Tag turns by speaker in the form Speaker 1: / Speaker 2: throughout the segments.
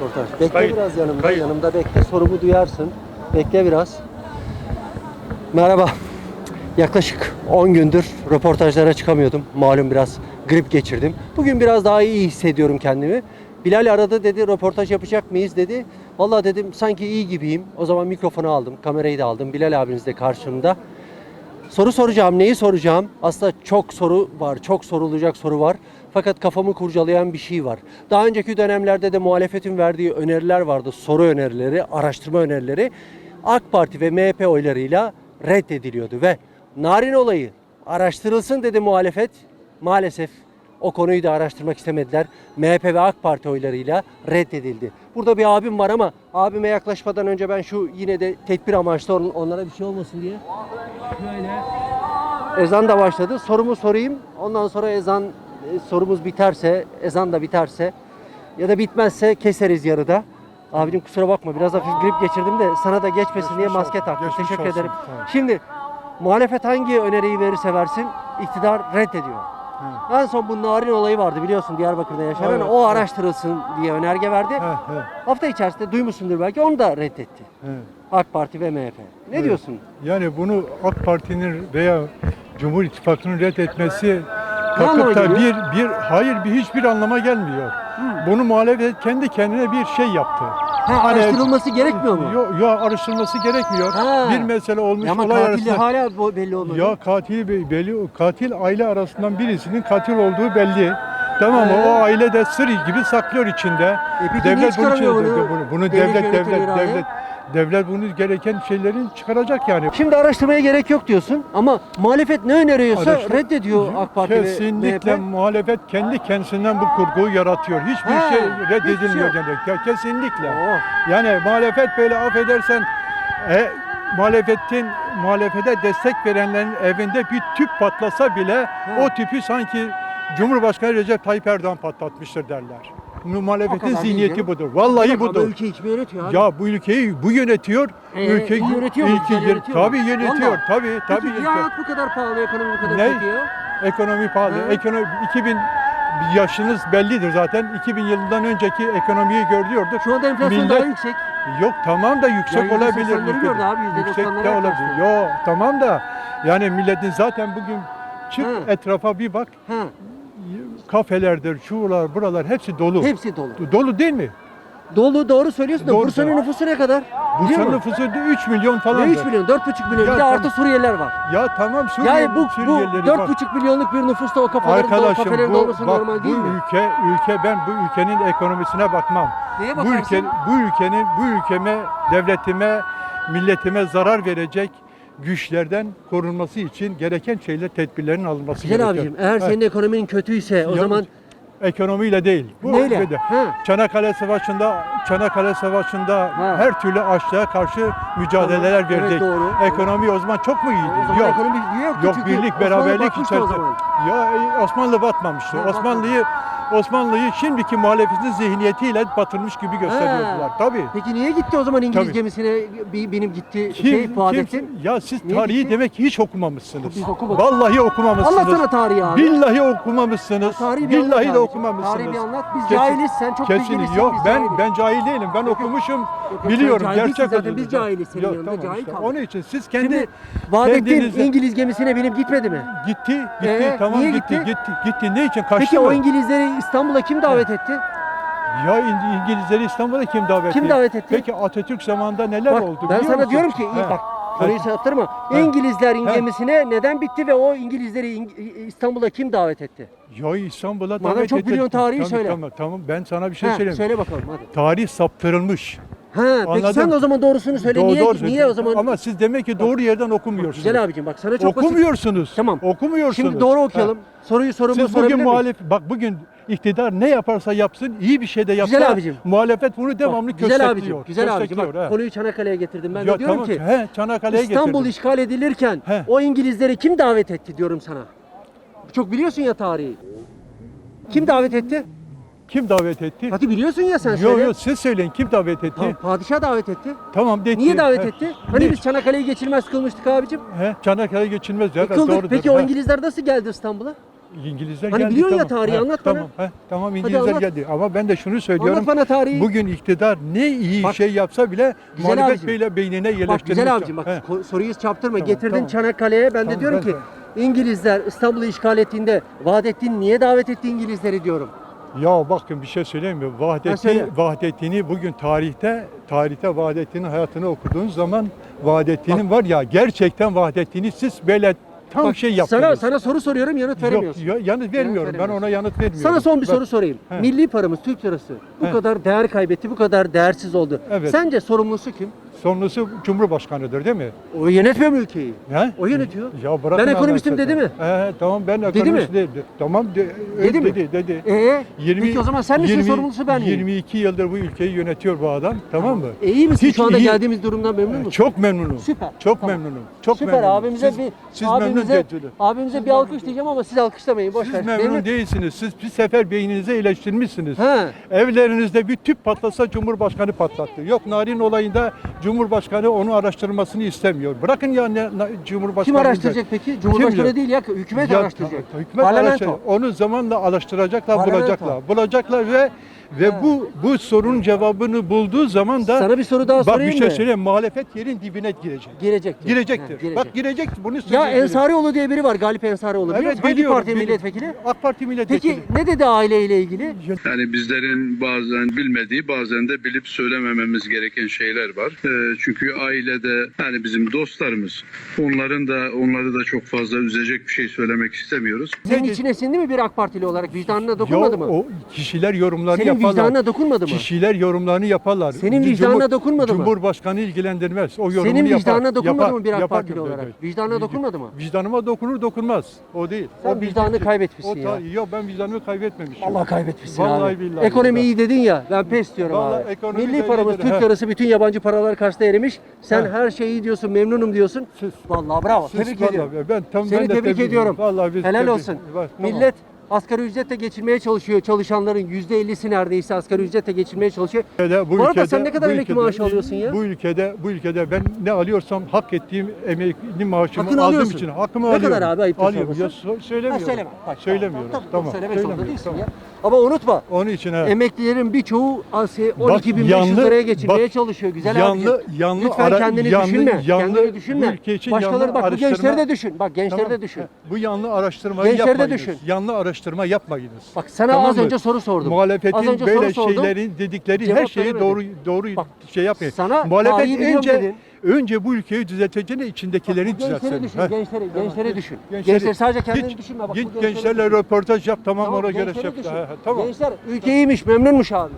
Speaker 1: röportaj. Bekle
Speaker 2: Kayıt,
Speaker 1: biraz yanımda.
Speaker 2: kayıt.
Speaker 1: Yanımda bekle. Sorumu duyarsın. Bekle biraz. Merhaba. Yaklaşık 10 gündür röportajlara çıkamıyordum. Malum biraz grip geçirdim. Bugün biraz daha iyi hissediyorum kendimi. Bilal aradı dedi röportaj yapacak mıyız dedi. Vallahi dedim sanki iyi gibiyim. O zaman mikrofonu aldım, kamerayı da aldım. Bilal abiniz de karşımda. Soru soracağım. Neyi soracağım? Aslında çok soru var. Çok sorulacak soru var. Fakat kafamı kurcalayan bir şey var. Daha önceki dönemlerde de muhalefetin verdiği öneriler vardı. Soru önerileri, araştırma önerileri. AK Parti ve MHP oylarıyla reddediliyordu ve narin olayı araştırılsın dedi muhalefet. Maalesef o konuyu da araştırmak istemediler. MHP ve AK Parti oylarıyla reddedildi. Burada bir abim var ama abime yaklaşmadan önce ben şu yine de tedbir amaçlı on- onlara bir şey olmasın diye Şöyle. Ezan da başladı. Sorumu sorayım. Ondan sonra ezan sorumuz biterse, ezan da biterse ya da bitmezse keseriz yarıda. Abicim kusura bakma biraz hafif grip geçirdim de sana da geçmesin diye
Speaker 2: Geçmiş
Speaker 1: maske
Speaker 2: olsun,
Speaker 1: taktım. Teşekkür
Speaker 2: olsun.
Speaker 1: ederim.
Speaker 2: Tamam.
Speaker 1: Şimdi muhalefet hangi öneriyi verirse versin iktidar reddediyor. En son bu narin olayı vardı biliyorsun Diyarbakır'da yaşanan.
Speaker 2: Evet,
Speaker 1: o
Speaker 2: evet.
Speaker 1: araştırılsın diye önerge verdi.
Speaker 2: He, he,
Speaker 1: Hafta içerisinde duymuşsundur belki onu da reddetti.
Speaker 2: he.
Speaker 1: AK Parti ve MHP. Ne
Speaker 2: Evet.
Speaker 1: diyorsun?
Speaker 2: Yani bunu AK Parti'nin veya Cumhur İttifakı'nın reddetmesi
Speaker 1: anlama
Speaker 2: kalkıp da bir,
Speaker 1: geliyor?
Speaker 2: bir hayır bir hiçbir anlama gelmiyor. Bunu muhalefet kendi kendine bir şey yaptı.
Speaker 1: Ha, araştırılması gerekmiyor mu?
Speaker 2: Yok yok araştırılması gerekmiyor.
Speaker 1: Ha.
Speaker 2: Bir mesele olmuş
Speaker 1: Ya ama
Speaker 2: olay arasında.
Speaker 1: hala bu belli olmadı.
Speaker 2: Ya katil be- belli katil aile arasından birisinin katil olduğu belli. Tamam mı? O aile de sır gibi saklıyor içinde.
Speaker 1: E peki niye çıkaramıyor bunu?
Speaker 2: bunu, bunu
Speaker 1: Devlet
Speaker 2: devlet devlet devlet? Devlet bunu gereken şeylerin çıkaracak yani.
Speaker 1: Şimdi araştırmaya gerek yok diyorsun ama muhalefet ne öneriyorsa
Speaker 2: Araştır-
Speaker 1: reddediyor AK Parti ve
Speaker 2: Kesinlikle
Speaker 1: MHP.
Speaker 2: muhalefet kendi kendisinden bu kurguyu yaratıyor. Hiçbir
Speaker 1: Ha,
Speaker 2: şey
Speaker 1: hiçbir
Speaker 2: reddedilmiyor
Speaker 1: şey
Speaker 2: yani. Ya Kesinlikle.
Speaker 1: Oh.
Speaker 2: Yani muhalefet böyle affedersen e, muhalefetin muhalefete destek verenlerin evinde bir tüp patlasa bile o tüpü sanki Cumhurbaşkanı Recep Tayyip Erdoğan patlatmıştır derler. Muhalefetin
Speaker 1: kadar değil
Speaker 2: zihniyeti
Speaker 1: canım.
Speaker 2: budur. Vallahi
Speaker 1: Ama
Speaker 2: budur.
Speaker 1: ülke hiçbir yönetiyor abi.
Speaker 2: Ya bu ülkeyi bu yönetiyor.
Speaker 1: Ee,
Speaker 2: ülke
Speaker 1: iyi yönetiyor mu? Güzel yönetiyor mu?
Speaker 2: tabii yönetiyor.
Speaker 1: Vallahi.
Speaker 2: Tabii tabii
Speaker 1: Peki niye
Speaker 2: yönetiyor.
Speaker 1: hayat bu kadar pahalı, ekonomi bu kadar
Speaker 2: Ne?
Speaker 1: kötü ya?
Speaker 2: Ekonomi pahalı.
Speaker 1: Hı.
Speaker 2: Ekonomi 2000 yaşınız bellidir zaten. 2000 yılından önceki ekonomiyi görüyorduk.
Speaker 1: Şu anda enflasyon
Speaker 2: Millet-
Speaker 1: daha yüksek.
Speaker 2: Yok tamam da yüksek
Speaker 1: Ya
Speaker 2: olabilir.
Speaker 1: %80'leri
Speaker 2: ülkede.
Speaker 1: gördü abi,
Speaker 2: Yüksek de
Speaker 1: %90'lara
Speaker 2: olabilir. Yok tamam da yani milletin zaten bugün çık
Speaker 1: Hı.
Speaker 2: etrafa bir bak.
Speaker 1: Ha,
Speaker 2: Kafelerdir, şuralar, buralar hepsi dolu.
Speaker 1: hepsi dolu.
Speaker 2: Dolu değil mi?
Speaker 1: Dolu doğru söylüyorsun da
Speaker 2: Doğru
Speaker 1: Bursa'nın
Speaker 2: söylüyor.
Speaker 1: nüfusu ne kadar? Biliyor
Speaker 2: Bursa'nın
Speaker 1: musun?
Speaker 2: nüfusu 3 milyon
Speaker 1: Ne
Speaker 2: falan.
Speaker 1: 3 milyon, 4,5 milyon.
Speaker 2: Ya
Speaker 1: bir de artı
Speaker 2: tamam.
Speaker 1: Suriyeliler var.
Speaker 2: Ya tamam Suriyeli,
Speaker 1: Yani bu, bu
Speaker 2: Suriyelileri
Speaker 1: 4,5 milyonluk bir nüfusta o kafaların dolu,
Speaker 2: Arkadaşım
Speaker 1: kafelerin
Speaker 2: bu,
Speaker 1: dolması
Speaker 2: bak,
Speaker 1: normal
Speaker 2: bu
Speaker 1: değil mi?
Speaker 2: ülke ülke ben bu ülkenin ekonomisine bakmam.
Speaker 1: Neye
Speaker 2: Bu
Speaker 1: bakarsın?
Speaker 2: ülke bu ülkenin bu ülkeme devletime milletime zarar verecek güçlerden korunması için gereken şeyler tedbirlerin alınması
Speaker 1: Güzel
Speaker 2: gerekiyor.
Speaker 1: abicim eğer senin ekonominin kötüyse o
Speaker 2: Ya-
Speaker 1: zaman
Speaker 2: ekonomiyle değil. Bu
Speaker 1: Neyle?
Speaker 2: böyle.
Speaker 1: Ha.
Speaker 2: Çanakkale Savaşı'nda Çanakkale Savaşı'nda her türlü açlığa karşı mücadeleler
Speaker 1: Tamam, evet,
Speaker 2: verdik.
Speaker 1: doğru.
Speaker 2: Ekonomi o zaman çok mu
Speaker 1: o
Speaker 2: iyiydi?
Speaker 1: zaman
Speaker 2: Yok.
Speaker 1: ekonomi
Speaker 2: Yok
Speaker 1: çünkü
Speaker 2: birlik beraberlik içerisinde. Ya e, Osmanlı batmamıştı.
Speaker 1: Ha,
Speaker 2: Osmanlı'yı Osmanlı'yı şimdiki muhalefetin zihniyetiyle batırmış gibi gösteriyordular. Tabii.
Speaker 1: Peki niye gitti o zaman İngiliz
Speaker 2: Tabii.
Speaker 1: gemisine bi- binip gitti
Speaker 2: Kim-
Speaker 1: şey
Speaker 2: kim-
Speaker 1: Fuadettin?
Speaker 2: ya siz
Speaker 1: Niye
Speaker 2: tarihi
Speaker 1: gitti?
Speaker 2: demek ki hiç okumamışsınız.
Speaker 1: Biz okumadık.
Speaker 2: Vallahi okumamışsınız.
Speaker 1: Anlatsana tarihi abi.
Speaker 2: Billahi okumamışsınız.
Speaker 1: Tarihi bir anlat
Speaker 2: Billahi de okumamışsınız.
Speaker 1: Tarihi bir anlat. Biz cahiliz. Sen çok
Speaker 2: kesin-
Speaker 1: bilgilisin.
Speaker 2: Yok
Speaker 1: biz
Speaker 2: ben
Speaker 1: cahiliz.
Speaker 2: ben cahil değilim. Ben okumuşum.
Speaker 1: yok,
Speaker 2: biliyorum.
Speaker 1: cahil değilsin
Speaker 2: Gerçek
Speaker 1: zaten, biz cahiliz senin
Speaker 2: Yok,
Speaker 1: yanında,
Speaker 2: tamam
Speaker 1: cahil
Speaker 2: işte.
Speaker 1: kaldık.
Speaker 2: Onun için siz kendi
Speaker 1: Şimdi
Speaker 2: kendinize-
Speaker 1: İngiliz gemisine binip gitmedi mi?
Speaker 2: gitti, gitti.
Speaker 1: Ee,
Speaker 2: tamam
Speaker 1: niye
Speaker 2: gitti,
Speaker 1: gitti?
Speaker 2: gitti, gitti. Ne için kaçtı
Speaker 1: Peki
Speaker 2: mı?
Speaker 1: o İngilizleri İstanbul'a kim davet etti?
Speaker 2: Ya İng- İngilizleri İstanbul'a kim davet
Speaker 1: Kim
Speaker 2: etti?
Speaker 1: davet etti?
Speaker 2: Peki Atatürk zamanında neler
Speaker 1: Bak
Speaker 2: oldu
Speaker 1: ben
Speaker 2: biliyor
Speaker 1: sana
Speaker 2: musun?
Speaker 1: diyorum ki
Speaker 2: He.
Speaker 1: bak konuyu saptırma.
Speaker 2: He.
Speaker 1: İngilizlerin
Speaker 2: He.
Speaker 1: gemisine neden bitti ve o İngilizleri İng- İstanbul'a kim davet etti?
Speaker 2: Ya İstanbul'a
Speaker 1: Madem
Speaker 2: davet
Speaker 1: çok
Speaker 2: etti.
Speaker 1: biliyorsun tarihi
Speaker 2: Tamam,
Speaker 1: söyle.
Speaker 2: Tamam, tamam ben sana bir şey
Speaker 1: Ha,
Speaker 2: söyleyeyim.
Speaker 1: söyle bakalım hadi.
Speaker 2: Tarih saptırılmış.
Speaker 1: Ha, peki
Speaker 2: Anladım.
Speaker 1: sen de o zaman doğrusunu söyle.
Speaker 2: Doğru-
Speaker 1: niye
Speaker 2: doğru
Speaker 1: niye
Speaker 2: söylüyorsun.
Speaker 1: o zaman
Speaker 2: Ama siz demek ki doğru yerden okumuyorsunuz.
Speaker 1: Güzel abicim bak sana çok basit.
Speaker 2: Okumuyorsunuz.
Speaker 1: Tamam.
Speaker 2: Okumuyorsunuz.
Speaker 1: Şimdi doğru okuyalım. Soruyu sorumu
Speaker 2: Siz
Speaker 1: sorabilir
Speaker 2: bugün
Speaker 1: miyim?
Speaker 2: muhalef bak bugün iktidar ne yaparsa yapsın iyi bir şey de yapsa
Speaker 1: Güzel abicim.
Speaker 2: muhalefet bunu devamlı
Speaker 1: güzel abicim, güzel abicim. Bak,
Speaker 2: köstekliyor, he.
Speaker 1: konuyu Çanakkale'ye getirdim. Ben
Speaker 2: Ya
Speaker 1: de diyorum
Speaker 2: tamam,
Speaker 1: ki
Speaker 2: he, Çanakkale'ye
Speaker 1: İstanbul
Speaker 2: getirdim.
Speaker 1: işgal edilirken
Speaker 2: He.
Speaker 1: o İngilizleri kim davet etti diyorum sana. Çok biliyorsun ya tarihi. Kim davet etti?
Speaker 2: Kim davet etti?
Speaker 1: Hadi biliyorsun ya sen
Speaker 2: Yok
Speaker 1: söyle.
Speaker 2: yok siz söyleyin kim davet etti?
Speaker 1: Tamam, padişah davet etti.
Speaker 2: Tamam dedi.
Speaker 1: Niye davet
Speaker 2: He.
Speaker 1: etti? Hani
Speaker 2: Ne?
Speaker 1: biz Çanakkale'yi geçilmez kılmıştık abicim.
Speaker 2: He, Çanakkale geçilmez ya.
Speaker 1: Yıkıldık.
Speaker 2: doğrudur.
Speaker 1: Peki o
Speaker 2: He.
Speaker 1: İngilizler nasıl geldi İstanbul'a?
Speaker 2: İngilizler
Speaker 1: Hani
Speaker 2: geldi.
Speaker 1: biliyorsun ya tarihi,
Speaker 2: Ha,
Speaker 1: anlat bana.
Speaker 2: tamam, ha, tamam İngilizler
Speaker 1: anlat.
Speaker 2: geldi. Ama ben de şunu söylüyorum.
Speaker 1: Anlat bana tarihi.
Speaker 2: Bugün iktidar ne iyi
Speaker 1: Bak,
Speaker 2: şey yapsa bile
Speaker 1: güzel
Speaker 2: muhalefet
Speaker 1: abicim.
Speaker 2: beyle beynine yerleştirmiş.
Speaker 1: Bak güzel abicim bak
Speaker 2: He.
Speaker 1: ko- soruyu çarptırma.
Speaker 2: Tamam,
Speaker 1: Getirdin
Speaker 2: tamam.
Speaker 1: Çanakkale'ye ben de diyorum
Speaker 2: ben
Speaker 1: ki İngilizler İstanbul'u işgal ettiğinde Vahdettin niye davet etti İngilizleri diyorum.
Speaker 2: Ya bakın bir şey söyleyeyim mi? Vahdettin. Vahdettin'i bugün tarihte tarihte Vahdettin'in hayatını okuduğun zaman Vahdettin'in var ya gerçekten Vahdettin'i siz böyle tam
Speaker 1: Bak,
Speaker 2: şey yaptınız.
Speaker 1: Sana, sana soru soruyorum yanıt
Speaker 2: Yok,
Speaker 1: veremiyorsun.
Speaker 2: ya- yanıt vermiyorum. Ben
Speaker 1: veremiyorsun.
Speaker 2: ona yanıt vermiyorum.
Speaker 1: Sana son bir
Speaker 2: Bak,
Speaker 1: soru sorayım.
Speaker 2: He.
Speaker 1: Milli paramız Türk lirası bu
Speaker 2: He.
Speaker 1: kadar değer kaybetti, bu kadar değersiz oldu.
Speaker 2: Evet.
Speaker 1: Sence sorumlusu kim?
Speaker 2: Sonrası Cumhurbaşkanı'dır değil mi?
Speaker 1: O yönetmiyor mu ülkeyi?
Speaker 2: He?
Speaker 1: O yönetiyor.
Speaker 2: Ya bırakın
Speaker 1: Ben ekonomistim dedi mi?
Speaker 2: He, tamam ben
Speaker 1: mi?
Speaker 2: ekonomist değilim. Tamam de,
Speaker 1: Dedi mi?
Speaker 2: dedi, dedi.
Speaker 1: Ee, peki o zaman sen misin sorumlusu ben miyim?
Speaker 2: 22 yıldır bu ülkeyi yönetiyor bu adam. Tamam mı?
Speaker 1: E, iyi misin?
Speaker 2: Hiç
Speaker 1: Şu anda
Speaker 2: iyi-
Speaker 1: geldiğimiz durumdan memnun musun?
Speaker 2: Çok memnunum.
Speaker 1: Süper.
Speaker 2: Çok
Speaker 1: Tamam.
Speaker 2: memnunum. Çok
Speaker 1: Süper
Speaker 2: memnunum.
Speaker 1: abimize
Speaker 2: siz,
Speaker 1: bir
Speaker 2: siz
Speaker 1: abimize, abimize
Speaker 2: Siz
Speaker 1: bir
Speaker 2: memnun-
Speaker 1: alkış diyeceğim ama siz alkışlamayın boş
Speaker 2: Siz
Speaker 1: ver.
Speaker 2: memnun
Speaker 1: Memnun-
Speaker 2: değilsiniz. Siz bir sefer beyninize iyileştirmişsiniz.
Speaker 1: He.
Speaker 2: Evlerinizde bir tüp patlasa Cumhurbaşkanı patlattı. Yok Narin olayında Cumhurbaşkanı onu araştırmasını istemiyor. Bırakın ya ne, na- Cumhurbaşkanı.
Speaker 1: Kim araştıracak peki? Cumhurbaşkanı
Speaker 2: Kim?
Speaker 1: değil ya hükümet
Speaker 2: Ya,
Speaker 1: araştıracak.
Speaker 2: Hükümet
Speaker 1: Parlamento.
Speaker 2: araştıracak. Onu zamanla araştıracaklar,
Speaker 1: Parlamento.
Speaker 2: bulacaklar. Bulacaklar ve ve
Speaker 1: Ha.
Speaker 2: bu bu sorunun cevabını bulduğu zaman da
Speaker 1: Sana bir soru daha
Speaker 2: bak
Speaker 1: sorayım
Speaker 2: bir şey söyleyeyim muhalefet yerin dibine girecek.
Speaker 1: Girecektir.
Speaker 2: Girecektir.
Speaker 1: Ha, girecek.
Speaker 2: Bak girecek bunu
Speaker 1: Ya
Speaker 2: söyleyeyim.
Speaker 1: Ensarioğlu diye biri var Galip Ensarioğlu.
Speaker 2: Evet?
Speaker 1: Hangi
Speaker 2: biliyorum.
Speaker 1: parti
Speaker 2: biliyorum.
Speaker 1: milletvekili?
Speaker 2: AK Parti milletvekili.
Speaker 1: Peki ne dedi aileyle ilgili?
Speaker 3: Yani bizlerin bazen bilmediği bazen de bilip söylemememiz gereken şeyler var. Ee, çünkü ailede yani bizim dostlarımız. Onların da onları da çok fazla üzecek bir şey söylemek istemiyoruz.
Speaker 1: Senin içine sindi mi bir AK Partili olarak? Vicdanına dokunmadı
Speaker 2: Ya
Speaker 1: mı?
Speaker 2: O kişiler yorumlarını
Speaker 1: Senin
Speaker 2: yaparlar.
Speaker 1: vicdanına dokunmadı mı?
Speaker 2: Kişiler yorumlarını yaparlar.
Speaker 1: Senin vicdanına dokunmadı mı?
Speaker 2: Cumhurbaşkanı ilgilendirmez. O yorumunu
Speaker 1: Senin
Speaker 2: yapar.
Speaker 1: vicdanına dokunmadı
Speaker 2: yapar,
Speaker 1: mı bir AK
Speaker 2: yapar,
Speaker 1: Partili olarak? Vicdanına
Speaker 2: Vic-
Speaker 1: dokunmadı mı?
Speaker 2: Vicdanıma dokunur dokunmaz. O değil.
Speaker 1: Sen
Speaker 2: o
Speaker 1: vicdanını
Speaker 2: bilgi-
Speaker 1: kaybetmişsin
Speaker 2: o
Speaker 1: ya.
Speaker 2: Yok ben vicdanımı kaybetmemişim.
Speaker 1: Allah kaybetmişsin
Speaker 2: Vallahi
Speaker 1: abi.
Speaker 2: billahi
Speaker 1: Ekonomi iyi dedin ya. Ben pes diyorum
Speaker 2: Vallahi
Speaker 1: abi.
Speaker 2: ekonomi
Speaker 1: Milli
Speaker 2: de
Speaker 1: paramız
Speaker 2: iyidir,
Speaker 1: Türk
Speaker 2: ha.
Speaker 1: lirası bütün yabancı paralar karşısında erimiş. Sen her şeyi iyi diyorsun, memnunum diyorsun.
Speaker 2: Siz-
Speaker 1: Vallahi bravo.
Speaker 2: Siz
Speaker 1: tebrik
Speaker 2: vallahi-
Speaker 1: ediyorum.
Speaker 2: Ben, tam,
Speaker 1: Seni
Speaker 2: ben de
Speaker 1: tebrik ediyorum.
Speaker 2: Vallahi biz
Speaker 1: Helal
Speaker 2: tebrik-
Speaker 1: olsun.
Speaker 2: Tamam.
Speaker 1: Millet asgari ücretle geçinmeye çalışıyor. Çalışanların %50'si neredeyse asgari ücretle geçinmeye çalışıyor.
Speaker 2: ülkede,
Speaker 1: Bu arada sen ne kadar emekli maaşı alıyorsun ya?
Speaker 2: Bu ülkede bu ülkede ben ne alıyorsam hak ettiğim emekli maaşımı
Speaker 1: Hakkını
Speaker 2: aldığım
Speaker 1: alıyorsun.
Speaker 2: için hakkımı
Speaker 1: Ne
Speaker 2: alıyorum.
Speaker 1: kadar abi ayıptır
Speaker 2: alıyorum. Ya söylemiyorum.
Speaker 1: Ha, söyleme. Bak,
Speaker 2: Söylemiyorum.
Speaker 1: Tamam,
Speaker 2: Tamam.
Speaker 1: Söylemek zorunda değilsin
Speaker 2: tamam.
Speaker 1: ya. Ama unutma.
Speaker 2: Onun için ha.
Speaker 1: Emeklilerin birçoğu Asya 12.500
Speaker 2: yanlı-
Speaker 1: liraya geçinmeye
Speaker 2: bak,
Speaker 1: çalışıyor. Güzel
Speaker 2: yanlı-
Speaker 1: abicim.
Speaker 2: yanlı
Speaker 1: Lütfen
Speaker 2: ara-
Speaker 1: kendini
Speaker 2: yanlı-
Speaker 1: düşünme.
Speaker 2: yanlı-
Speaker 1: kendini düşünme.
Speaker 2: bu ülke için
Speaker 1: Başkaları
Speaker 2: yanlı
Speaker 1: bak bu
Speaker 2: araştırma-
Speaker 1: gençleri de düşün. Bak gençleri
Speaker 2: Tamam.
Speaker 1: de düşün.
Speaker 2: Bu yanlı araştırmayı
Speaker 1: Gençleri de
Speaker 2: yapmayınız.
Speaker 1: düşün.
Speaker 2: Yanlı araştırma yapmayınız.
Speaker 1: Bak sana
Speaker 2: Tamam
Speaker 1: az
Speaker 2: mı?
Speaker 1: önce soru sordum. Az
Speaker 2: Muhalefetin
Speaker 1: önce
Speaker 2: böyle
Speaker 1: soru sordum.
Speaker 2: şeylerin dedikleri
Speaker 1: Cevap
Speaker 2: her şeyi doğru doğru
Speaker 1: Bak,
Speaker 2: şey yapmayın.
Speaker 1: sana
Speaker 2: Muhalefet
Speaker 1: biliyorum
Speaker 2: önce
Speaker 1: dedin.
Speaker 2: Önce bu ülkeyi düzelteceğine içindekilerini
Speaker 1: Gençleri
Speaker 2: düzeltsin.
Speaker 1: düşün,
Speaker 2: Ha.
Speaker 1: gençleri, gençleri
Speaker 2: Genç-
Speaker 1: düşün.
Speaker 2: gençleri-
Speaker 1: Gençler sadece kendini
Speaker 2: Git-
Speaker 1: düşünme. Bak,
Speaker 2: Git
Speaker 1: bu gençleri
Speaker 2: gençlerle
Speaker 1: düşün.
Speaker 2: röportaj yap tamam,
Speaker 1: Tamam,
Speaker 2: ona göre
Speaker 1: gençleri
Speaker 2: şey yap.
Speaker 1: düşün.
Speaker 2: Ha, ha, Tamam.
Speaker 1: Gençler ülke iyiymiş, memnunmuş abi.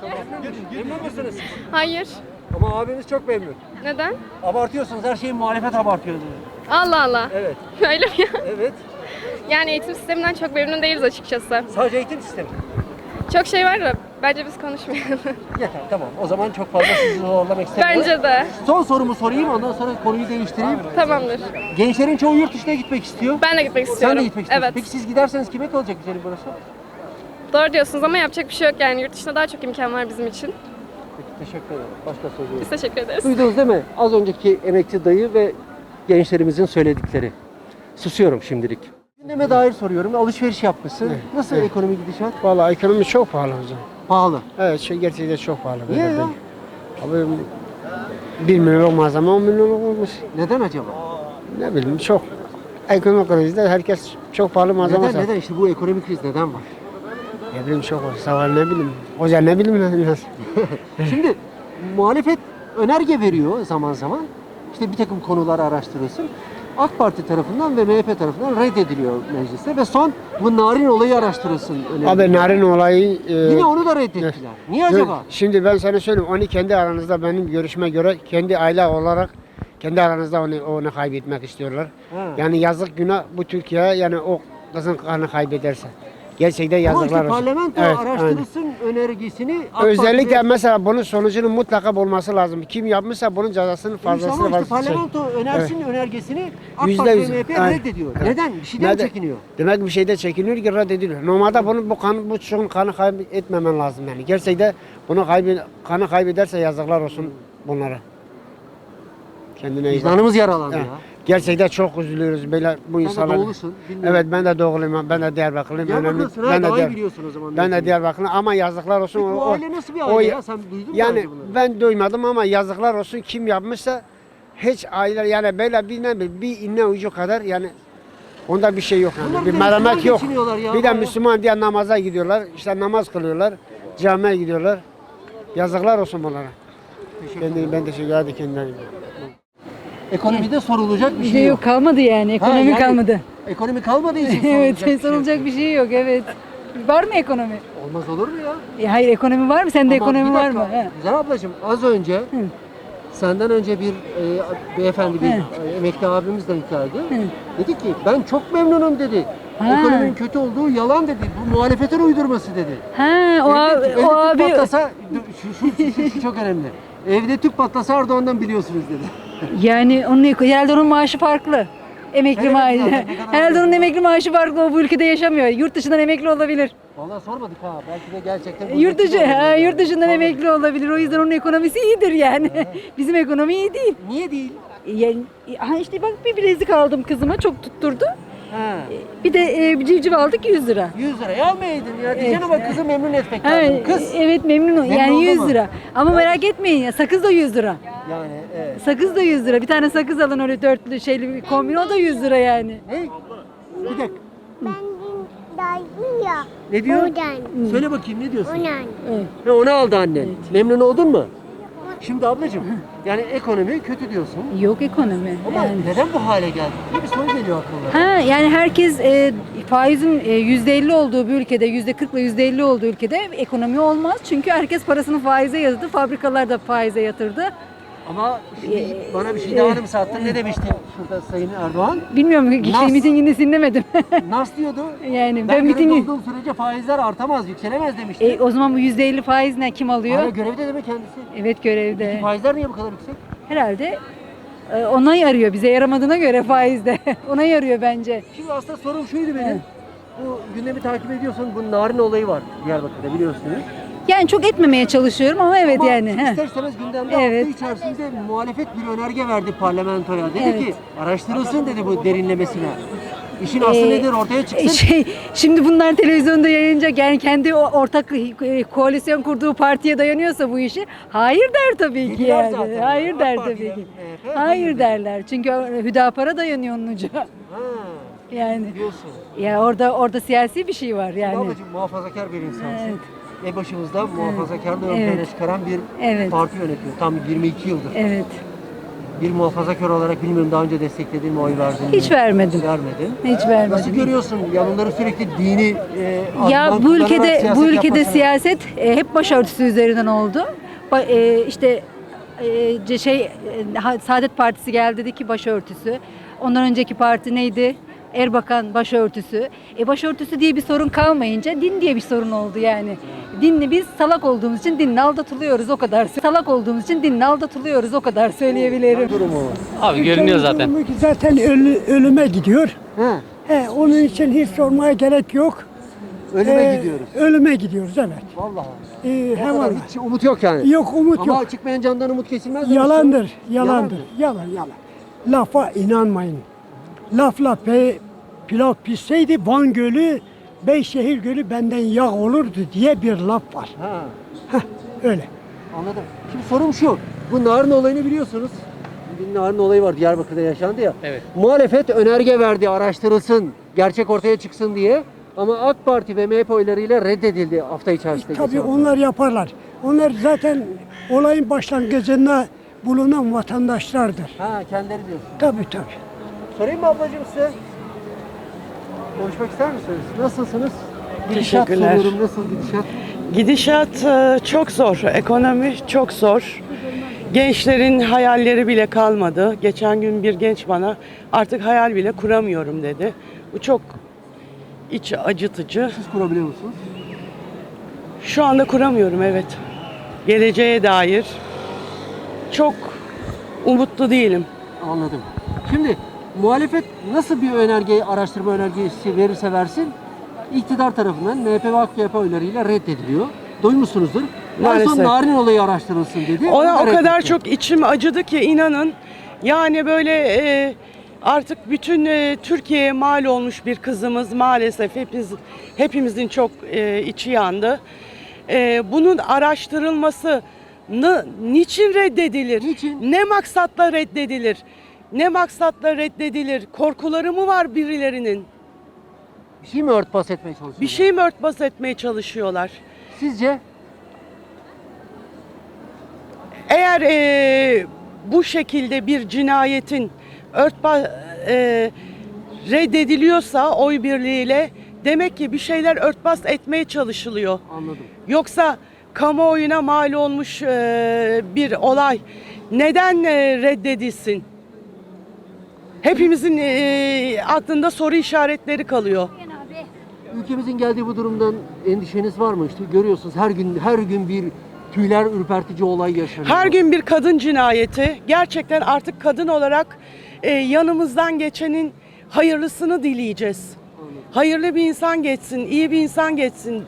Speaker 2: Tamam. Gidin, gidin,
Speaker 1: Memnun musunuz?
Speaker 4: Hayır.
Speaker 1: Ama abiniz çok memnun.
Speaker 4: Neden?
Speaker 1: Abartıyorsunuz, her şeyi muhalefet abartıyor dedi.
Speaker 4: Allah Allah.
Speaker 1: Evet,
Speaker 4: Öyle mi ya?
Speaker 1: evet.
Speaker 4: Yani eğitim sisteminden çok memnun değiliz açıkçası.
Speaker 1: Sadece eğitim sistemi.
Speaker 4: Çok şey var da bence biz konuşmayalım.
Speaker 1: Yeter, tamam. O zaman çok fazla sizi zorlamak istemiyorum.
Speaker 4: bence de.
Speaker 1: Son sorumu sorayım, ondan sonra konuyu değiştireyim.
Speaker 4: Tamamdır.
Speaker 1: Gençlerin çoğu yurt dışına gitmek istiyor.
Speaker 4: Ben de gitmek istiyorum.
Speaker 1: Sen de gitmek istiyorsun.
Speaker 4: Evet.
Speaker 1: Peki siz giderseniz kime kalacak güzelim burası?
Speaker 4: Doğru diyorsunuz ama yapacak bir şey yok yani. Yurt dışında daha çok imkan var bizim için.
Speaker 1: Peki, teşekkür ederim. Başka soru yok.
Speaker 4: Biz teşekkür ederiz.
Speaker 1: Duydunuz değil mi? Az önceki emekçi dayı ve gençlerimizin söyledikleri. Susuyorum şimdilik. Gündeme dair soruyorum. Alışveriş yapmışsın. Nasıl ekonomi gidişat?
Speaker 5: Vallahi ekonomi çok pahalı hocam.
Speaker 1: Pahalı.
Speaker 5: Evet şey gerçekten çok pahalı.
Speaker 1: Niye ya?
Speaker 5: Abi 1 milyonluk malzeme 10 milyonluk olmuş.
Speaker 1: Neden acaba?
Speaker 5: Ne bileyim çok. Ekonomik krizde herkes çok pahalı malzeme
Speaker 1: Neden,
Speaker 5: satıyor.
Speaker 1: neden? İşte bu ekonomik kriz neden var?
Speaker 5: Ne bileyim çok var. Sağ ne bileyim. Hoca ne bileyim ne biraz.
Speaker 1: Şimdi muhalefet önerge veriyor zaman zaman. İşte bir takım konuları araştırılsın. AK Parti tarafından ve MHP tarafından reddediliyor mecliste ve son bu narin olayı araştırılsın.
Speaker 5: Abi narin olayı... e,
Speaker 1: Yine onu da reddettiler. Niye acaba?
Speaker 5: Şimdi ben sana söyleyeyim. Onu kendi aranızda benim görüşme göre kendi aile olarak kendi aranızda onu, onu kaybetmek istiyorlar.
Speaker 1: Ha.
Speaker 5: Yani yazık günah bu Türkiye yani o kızın kanı kaybederse. Gerçekten yazıklar olsun.
Speaker 1: parlamento
Speaker 5: Evet,
Speaker 1: araştırılsın önergesini AK
Speaker 5: Özellikle
Speaker 1: Parti ve-
Speaker 5: mesela bunun sonucunun mutlaka bulması lazım. Kim yapmışsa bunun cezasının fazlasını
Speaker 1: işte
Speaker 5: var.
Speaker 1: parlamento önersin önergesini AK
Speaker 5: Yüzde
Speaker 1: Parti
Speaker 5: yüz.
Speaker 1: ve MHP
Speaker 5: Evet.
Speaker 1: reddediyor.
Speaker 5: Evet.
Speaker 1: Neden? Bir şeyden
Speaker 5: Neden?
Speaker 1: çekiniyor?
Speaker 5: Demek bir şeyde çekiniyor ki reddediliyor. Normalde bunu bu kan bu çocuğun kanı kaybetmemen lazım yani. Gerçekten bunu kaybe, kanı kaybederse yazıklar olsun bunlara. Kendine.
Speaker 1: Vicdanımız yaralandı
Speaker 5: Evet.
Speaker 1: ya.
Speaker 5: Gerçekten çok üzülüyoruz böyle bu
Speaker 1: Sen de doğulusun. bilmiyorum.
Speaker 5: Evet ben de doğuluyum. Ben de Diyarbakırlıyım.
Speaker 1: Diyarbakırlısın ha,
Speaker 5: ben de
Speaker 1: daha iyi
Speaker 5: Diyar-
Speaker 1: biliyorsun o zaman.
Speaker 5: ben de. Diyarbakırlıyım ama yazıklar olsun.
Speaker 1: Peki
Speaker 5: o-
Speaker 1: bu
Speaker 5: o-
Speaker 1: aile nasıl bir
Speaker 5: o-
Speaker 1: aile ya? Sen duydun mu
Speaker 5: Yani
Speaker 1: önce bunları?
Speaker 5: ben duymadım ama yazıklar olsun kim yapmışsa hiç aile yani böyle bir ne bileyim, bir inne ucu kadar yani onda bir şey yok yani.
Speaker 1: Bunlar
Speaker 5: bir
Speaker 1: bir de
Speaker 5: merhamet
Speaker 1: Müslüman
Speaker 5: yok.
Speaker 1: geçiniyorlar ya,
Speaker 5: Bir de
Speaker 1: bayağı.
Speaker 5: Müslüman diye namaza gidiyorlar. işte namaz kılıyorlar. Camiye gidiyorlar. Yazıklar olsun bunlara. Ben, ben teşekkür ederim kendilerine.
Speaker 1: Ekonomide sorulacak bir şey yok.
Speaker 6: kalmadı yani ekonomi
Speaker 1: yani-
Speaker 6: kalmadı.
Speaker 1: Ekonomi kalmadığı için
Speaker 6: evet
Speaker 1: sorulacak bir şey yok.
Speaker 6: sorulacak bir şey yok evet. Var mı ekonomi?
Speaker 1: Olmaz olur mu ya?
Speaker 6: E, hayır ekonomi var mı? Sende
Speaker 1: Ama
Speaker 6: ekonomi
Speaker 1: bir
Speaker 6: var
Speaker 1: dakika,
Speaker 6: mı? He.
Speaker 1: Güzel ablacığım az önce senden önce bir e, beyefendi bir
Speaker 6: He.
Speaker 1: e, emekli abimiz denk geldi. Dedi ki ben çok memnunum dedi.
Speaker 6: Ha.
Speaker 1: Ekonominin kötü olduğu yalan dedi. Bu muhalefetin uydurması dedi.
Speaker 6: Ha o
Speaker 1: Evde-
Speaker 6: abi,
Speaker 1: evde
Speaker 6: o
Speaker 1: tüp
Speaker 6: abi
Speaker 1: patlasa şu, şu, şu, şu çok önemli. Evde tüp patlasa Erdoğan'dan biliyorsunuz dedi.
Speaker 6: yani onun herhalde onun maaşı farklı. Emekli
Speaker 1: Evet,
Speaker 6: maaşı.
Speaker 1: zaten
Speaker 6: Herhalde onun emekli maaşı farklı. O bu ülkede yaşamıyor. Yurt dışından emekli olabilir.
Speaker 1: Vallahi sormadık ha. Belki de gerçekten.
Speaker 6: Yurt dışı, ha, yurt dışından
Speaker 1: Sormadık.
Speaker 6: emekli olabilir. O yüzden onun ekonomisi iyidir yani. Bizim ekonomi iyi değil.
Speaker 1: Niye değil?
Speaker 6: Yani, ha işte bak bir bilezik aldım kızıma çok tutturdu.
Speaker 1: Ha.
Speaker 6: Bir de e, bir civciv aldık 100 lira.
Speaker 1: 100 liraya almayaydın ya. Diyeceğine
Speaker 6: Evet.
Speaker 1: bak kızı memnun etmek
Speaker 6: Ha,
Speaker 1: lazım. Kız.
Speaker 6: Evet memnun
Speaker 1: Memnun
Speaker 6: yani
Speaker 1: oldu
Speaker 6: 100
Speaker 1: mu?
Speaker 6: lira. Ama merak etmeyin ya sakız da 100 lira.
Speaker 1: Yani evet.
Speaker 6: Sakız da 100 lira. Bir tane sakız alın öyle dörtlü şeyli bir kombin o da 100 lira yani.
Speaker 1: Ne? Bir dakika.
Speaker 7: Ben dayım ya.
Speaker 1: Ne diyor?
Speaker 7: Oradan.
Speaker 1: Söyle bakayım ne diyorsun?
Speaker 7: Oradan.
Speaker 6: Evet.
Speaker 1: Ha, onu aldı annen. Memnun oldun mu? Şimdi ablacığım yani ekonomi kötü diyorsun.
Speaker 6: Yok ekonomi.
Speaker 1: Ama
Speaker 6: Yani.
Speaker 1: neden bu hale geldi? diye bir soru geliyor aklıma.
Speaker 6: Ha yani herkes e, faizin e, %50 olduğu bir ülkede, %40 ile %50 olduğu ülkede ekonomi olmaz. Çünkü herkes parasını faize yatırdı, fabrikalar da faize yatırdı.
Speaker 1: Ama
Speaker 6: Ee,
Speaker 1: bana bir şey
Speaker 6: e,
Speaker 1: daha anımsattın. Ne demişti şurada Sayın Erdoğan?
Speaker 6: Bilmiyorum
Speaker 1: Nas-
Speaker 6: şey, mitingini dinlemedim.
Speaker 1: Nas diyordu.
Speaker 6: yani
Speaker 1: Ben,
Speaker 6: ben, mitingi...
Speaker 1: olduğum sürece faizler artamaz, yükselemez demişti.
Speaker 6: E, o zaman bu %50 faiz ne? Kim alıyor?
Speaker 1: Hala görevde de mi kendisi?
Speaker 6: Evet görevde.
Speaker 1: Faizler niye bu kadar yüksek?
Speaker 6: Herhalde e, ona yarıyor. Bize yaramadığına göre faizde. ona yarıyor bence.
Speaker 1: Şimdi aslında sorum şuydu benim.
Speaker 6: Evet.
Speaker 1: Bu gündemi takip ediyorsun. Bu narin olayı var Diyarbakır'da biliyorsunuz.
Speaker 6: Yani çok etmemeye çalışıyorum ama evet
Speaker 1: Ama
Speaker 6: yani.
Speaker 1: şimdi
Speaker 6: he.
Speaker 1: ister istemez gündemde
Speaker 6: Evet.
Speaker 1: hafta içerisinde muhalefet bir önerge verdi parlamentoya. Dedi
Speaker 6: Evet.
Speaker 1: ki araştırılsın dedi bu derinlemesine. İşin aslı
Speaker 6: Ee,
Speaker 1: nedir ortaya çıksın.
Speaker 6: Şey, şimdi bunlar televizyonda yayınlayacak yani kendi o ortak e, koalisyon kurduğu partiye dayanıyorsa bu işi hayır der tabii ki
Speaker 1: Dediler
Speaker 6: yani.
Speaker 1: zaten.
Speaker 6: Hayır der tabii ki.
Speaker 1: MHP
Speaker 6: Hayır
Speaker 1: hayır
Speaker 6: derler. Çünkü Hüdapar'a dayanıyor onun ucu.
Speaker 1: Ha,
Speaker 6: Yani
Speaker 1: diyorsun.
Speaker 6: ya orada orada siyasi bir şey var yani.
Speaker 1: Babacığım muhafazakar bir insansın.
Speaker 6: Evet.
Speaker 1: Ve başımızda muhafazakarlığı ön
Speaker 6: Evet.
Speaker 1: plana çıkaran bir
Speaker 6: Evet.
Speaker 1: parti yönetiyor. Tam 22 yıldır.
Speaker 6: Evet.
Speaker 1: Bir muhafazakar olarak bilmiyorum daha önce desteklediğin mi oy verdin mi?
Speaker 6: Hiç vermedim.
Speaker 1: Vermedin.
Speaker 6: Hiç vermedim.
Speaker 1: Nasıl görüyorsun? Ya bunları sürekli dini e,
Speaker 6: Ya bu ülkede bu ülkede
Speaker 1: yapmasını-
Speaker 6: siyaset e, hep başörtüsü üzerinden oldu. Ba- e, işte e, şey e, Saadet Partisi geldi dedi ki başörtüsü. Ondan önceki parti neydi? Erbakan başörtüsü. E başörtüsü diye bir sorun kalmayınca din diye bir sorun oldu yani. Dinle biz salak olduğumuz için dinle aldatılıyoruz o kadar. Salak olduğumuz için dinle aldatılıyoruz o kadar söyleyebilirim.
Speaker 1: durumu.
Speaker 8: Abi görünüyor zaten.
Speaker 9: Durumu Zaten ölü- ölüme gidiyor.
Speaker 1: Ha,
Speaker 9: He, onun için hiç sormaya gerek yok.
Speaker 1: ölüme
Speaker 9: Ee,
Speaker 1: gidiyoruz.
Speaker 9: Ölüme gidiyoruz evet.
Speaker 1: Vallahi.
Speaker 9: Ee,
Speaker 1: O
Speaker 9: he
Speaker 1: kadar hiç umut yok yani.
Speaker 9: Yok umut
Speaker 1: Ama
Speaker 9: yok.
Speaker 1: çıkmayan candan umut kesilmez demiştin.
Speaker 9: Yalandır, yalandır.
Speaker 1: Yalandır.
Speaker 9: Yalan, yalan. Lafa inanmayın. Lafla pe, pilav pişseydi Van Gölü, Beyşehir Gölü benden yağ olurdu diye bir laf var.
Speaker 1: Ha,
Speaker 9: Öyle.
Speaker 1: anladım. Şimdi sorum şu. Bu narin olayını biliyorsunuz. Bir narin olayı var Diyarbakır'da yaşandı ya.
Speaker 8: Evet.
Speaker 1: Muhalefet önerge verdi araştırılsın, gerçek ortaya çıksın diye. Ama AK Parti ve MHP oylarıyla reddedildi hafta içerisinde.
Speaker 9: Tabii
Speaker 1: geçen hafta.
Speaker 9: onlar yaparlar. Onlar zaten olayın başlangıcında bulunan vatandaşlardır.
Speaker 1: Ha kendileri diyorsun.
Speaker 9: Tabii tabii.
Speaker 1: Sorayım mı ablacığım size? Konuşmak ister misiniz? Nasılsınız? Gidişat
Speaker 10: Teşekkürler.
Speaker 1: soruyorum. Nasıl gidişat?
Speaker 10: Gidişat e, çok zor, ekonomi çok zor. Gençlerin hayalleri bile kalmadı. Geçen gün bir genç bana artık hayal bile kuramıyorum dedi. Bu çok iç acıtıcı.
Speaker 1: Siz kurabiliyor musunuz?
Speaker 10: Şu anda kuramıyorum evet. Geleceğe dair çok umutlu değilim.
Speaker 1: Anladım. Şimdi muhalefet nasıl bir önerge, araştırma önergesi verirse versin iktidar tarafından MHP ve AKP oylarıyla reddediliyor. Duymuşsunuzdur. En son
Speaker 10: Maalesef.
Speaker 1: narin olayı araştırılsın dedi.
Speaker 10: Ona o kadar
Speaker 1: reddetti.
Speaker 10: çok içim acıdı ki inanın. Yani böyle e, Artık bütün e, Türkiye'ye mal olmuş bir kızımız maalesef hepimiz, hepimizin çok e, içi yandı. E, bunun araştırılması niçin reddedilir?
Speaker 1: Niçin?
Speaker 10: Ne maksatla reddedilir? Ne maksatla reddedilir? Korkuları mı var birilerinin?
Speaker 1: Bir şey mi örtbas etmeye çalışıyorlar?
Speaker 10: Bir şey mi örtbas etmeye çalışıyorlar?
Speaker 1: Sizce?
Speaker 10: Eğer e, bu şekilde bir cinayetin örtba e, reddediliyorsa oy birliğiyle demek ki bir şeyler örtbas etmeye çalışılıyor.
Speaker 1: Anladım.
Speaker 10: Yoksa kamuoyuna mal olmuş e, bir olay neden e, reddedilsin? Hepimizin e, aklında soru işaretleri kalıyor.
Speaker 1: Ülkemizin geldiği bu durumdan endişeniz var mı? İşte görüyorsunuz her gün her gün bir tüyler ürpertici olay yaşanıyor.
Speaker 10: Her gün bir kadın cinayeti. Gerçekten artık kadın olarak e, yanımızdan geçenin hayırlısını dileyeceğiz. Hayırlı bir insan geçsin, iyi bir insan geçsin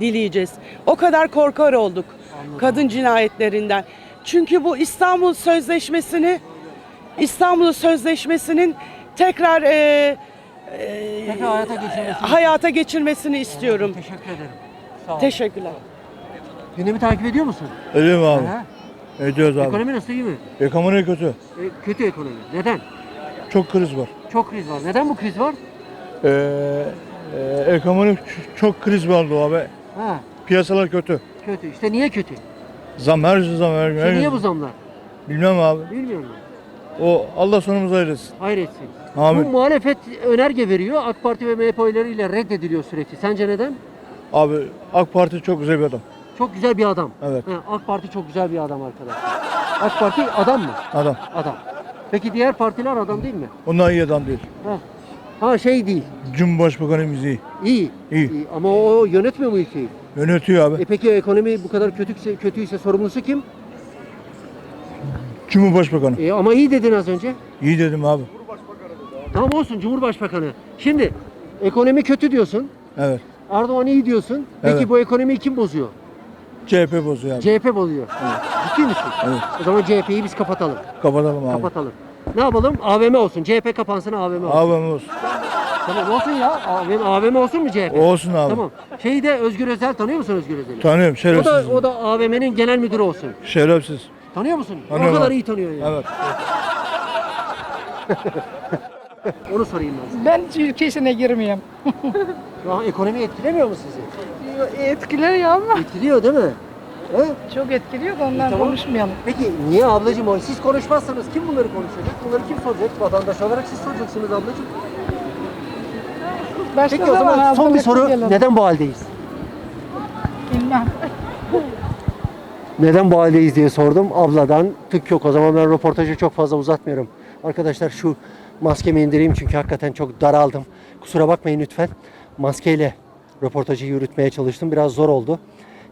Speaker 10: dileyeceğiz. O kadar korkar olduk kadın cinayetlerinden. Çünkü bu İstanbul Sözleşmesi'ni İstanbul Sözleşmesi'nin tekrar e, e,
Speaker 1: Tekrar hayata geçirmesini
Speaker 10: hayata geçirmesini istiyorum.
Speaker 1: Teşekkür ederim. Sağ olun.
Speaker 10: Teşekkürler.
Speaker 1: Gündemi takip ediyor musun?
Speaker 8: Ediyorum abi.
Speaker 1: Aha.
Speaker 8: Ediyoruz abi.
Speaker 1: Ekonomi nasıl iyi mi?
Speaker 8: Ekonomi kötü.
Speaker 1: E, kötü ekonomi. Neden?
Speaker 8: Çok kriz var.
Speaker 1: Çok kriz var. Neden bu kriz var?
Speaker 8: Ee, e, ekonomi ç- çok kriz vardı abi.
Speaker 1: Ha,
Speaker 8: Piyasalar kötü.
Speaker 1: kötü. İşte niye kötü?
Speaker 8: Zam her şey zam her gün. her
Speaker 1: İşte
Speaker 8: gün
Speaker 1: niye bu
Speaker 8: zam.
Speaker 1: zamlar?
Speaker 8: Bilmem abi.
Speaker 1: Bilmiyorum.
Speaker 8: O Allah sonumuzu.
Speaker 1: Hayretsin. Bu
Speaker 8: Amin.
Speaker 1: muhalefet önerge veriyor. AK Parti ve MHP oylarıyla reddediliyor sürekli. Sence neden?
Speaker 8: Abi AK Parti çok güzel bir adam.
Speaker 1: Çok güzel bir adam.
Speaker 8: Evet.
Speaker 1: Ha, AK Parti çok güzel bir adam arkadaşlar. AK Parti adam mı?
Speaker 8: Adam.
Speaker 1: Adam. Peki diğer partiler adam değil mi?
Speaker 8: Onlar iyi adam değil.
Speaker 1: Ha, ha şey değil.
Speaker 8: Cumhurbaşkanımız iyi.
Speaker 1: İyi.
Speaker 8: İyi.
Speaker 1: Ama o yönetmiyor bu ülkeyi.
Speaker 8: Yönetiyor abi.
Speaker 1: E peki ekonomi bu kadar kötüyse, kötüyse sorumlusu kim?
Speaker 8: Cumhurbaşkanı.
Speaker 1: E, ama iyi dedin az önce.
Speaker 8: İyi dedim abi.
Speaker 1: Tamam olsun Cumhurbaşkanı. Şimdi ekonomi kötü diyorsun.
Speaker 8: Evet.
Speaker 1: Erdoğan iyi diyorsun. Peki
Speaker 8: Evet.
Speaker 1: bu ekonomiyi kim bozuyor?
Speaker 8: CHP bozuyor abi.
Speaker 1: CHP bozuyor. Ciddi misin?
Speaker 8: Evet.
Speaker 1: O zaman CHP'yi biz kapatalım.
Speaker 8: Kapatalım abi.
Speaker 1: Kapatalım. Ne yapalım? AVM olsun. CHP kapansın AVM olsun.
Speaker 8: Abi olsun.
Speaker 1: Tamam olsun ya. AVM, AVM olsun mu CHP?
Speaker 8: Olsun abi.
Speaker 1: Tamam. Şeyi de Özgür Özel tanıyor musun Özgür Özel'i?
Speaker 8: Tanıyorum
Speaker 1: O da, o da AVM'nin genel müdürü olsun.
Speaker 8: Şerefsiz.
Speaker 1: Tanıyor musun?
Speaker 8: Tanıyorum
Speaker 1: o kadar iyi tanıyor yani.
Speaker 8: Evet.
Speaker 1: Onu sorayım ben size.
Speaker 11: Ben ülke işine girmeyeyim.
Speaker 1: Şu an ekonomi etkilemiyor mu sizi?
Speaker 11: Etkiliyor ama
Speaker 1: Etkiliyor değil mi? He?
Speaker 11: çok etkiliyor da ondan
Speaker 1: Tamam.
Speaker 11: konuşmayalım.
Speaker 1: Peki niye ablacığım o? Siz konuşmazsanız kim bunları konuşacak? Bunları kim soracak? Vatandaş olarak siz soracaksınız ablacığım.
Speaker 11: Başka
Speaker 1: Peki o zaman son bir soru.
Speaker 11: Neden?
Speaker 1: Neden bu haldeyiz?
Speaker 11: Bilmem.
Speaker 1: Neden bu haldeyiz diye sordum. Abladan tık yok. O zaman ben röportajı çok fazla uzatmıyorum. Arkadaşlar şu maskemi indireyim çünkü hakikaten çok daraldım. Kusura bakmayın lütfen. Maskeyle röportajı yürütmeye çalıştım. Biraz zor oldu.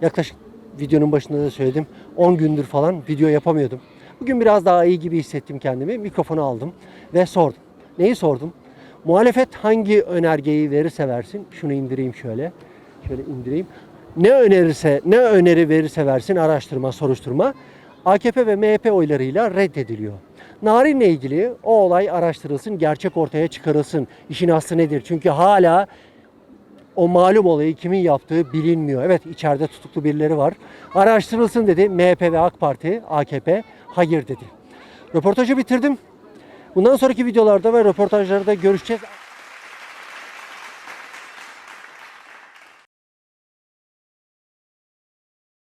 Speaker 1: Yaklaşık videonun başında da söyledim. 10 gündür falan video yapamıyordum. Bugün biraz daha iyi gibi hissettim kendimi. Mikrofonu aldım ve sordum. Neyi sordum? Muhalefet hangi önergeyi verirse versin. Şunu indireyim şöyle. Şöyle indireyim. Ne önerirse, ne öneri verirse versin araştırma, soruşturma AKP ve MHP oylarıyla reddediliyor. Narin'le ilgili o olay araştırılsın, gerçek ortaya çıkarılsın. İşin aslı nedir? Çünkü hala o malum olayı kimin yaptığı bilinmiyor. Evet içeride tutuklu birileri var. Araştırılsın dedi MHP ve AK Parti, AKP hayır dedi. Röportajı bitirdim. Bundan sonraki videolarda ve röportajlarda görüşeceğiz.